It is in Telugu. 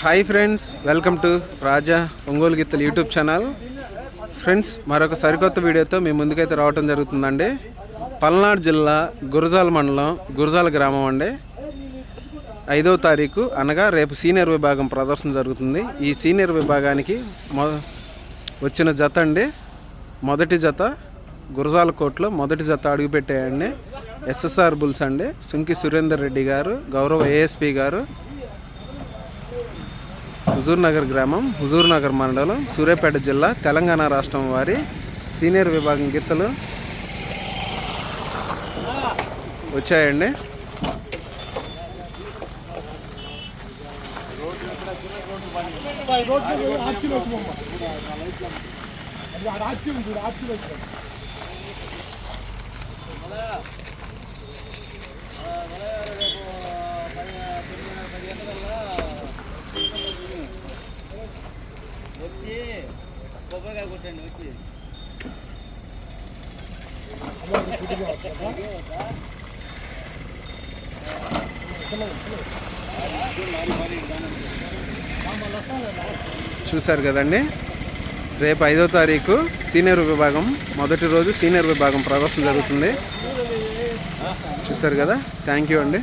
Hi friends welcome to Raja Ongole గీతలు యూట్యూబ్ ఛానల్ ఫ్రెండ్స్ మరొక సరికొత్త వీడియోతో మీ ముందుకైతే రావటం జరుగుతుందండి. పల్నాడు జిల్లా గురజాల మండలం గురజాల గ్రామం అండి. ఐదవ తారీఖు అనగా రేపు సీనియర్ విభాగం ప్రదర్శన జరుగుతుంది. ఈ సీనియర్ విభాగానికి మొ వచ్చిన జత అండి. మొదటి జత గురజాల కోర్టులో మొదటి జత అడుగుపెట్టాయండి. ఎస్ఎస్ఆర్ బుల్స్ అండి. సుంకి సురేందర్ రెడ్డి గారు గౌరవ ఏఎస్పి గారు హుజూర్నగర్ గ్రామం హుజూర్నగర్ మండలం సూర్యాపేట జిల్లా తెలంగాణ రాష్ట్రం వారి సీనియర్ విభాగం గిత్తలు వచ్చాయండి. వచ్చి కొబ్బరికాయ కొట్టండి వచ్చి. చూశారు కదండి? రేపు ఐదో తారీఖు సీనియర్ విభాగం మొదటి రోజు సీనియర్ విభాగం ప్రదర్శన జరుగుతుంది. చూశారు కదా? థ్యాంక్ యూ అండి.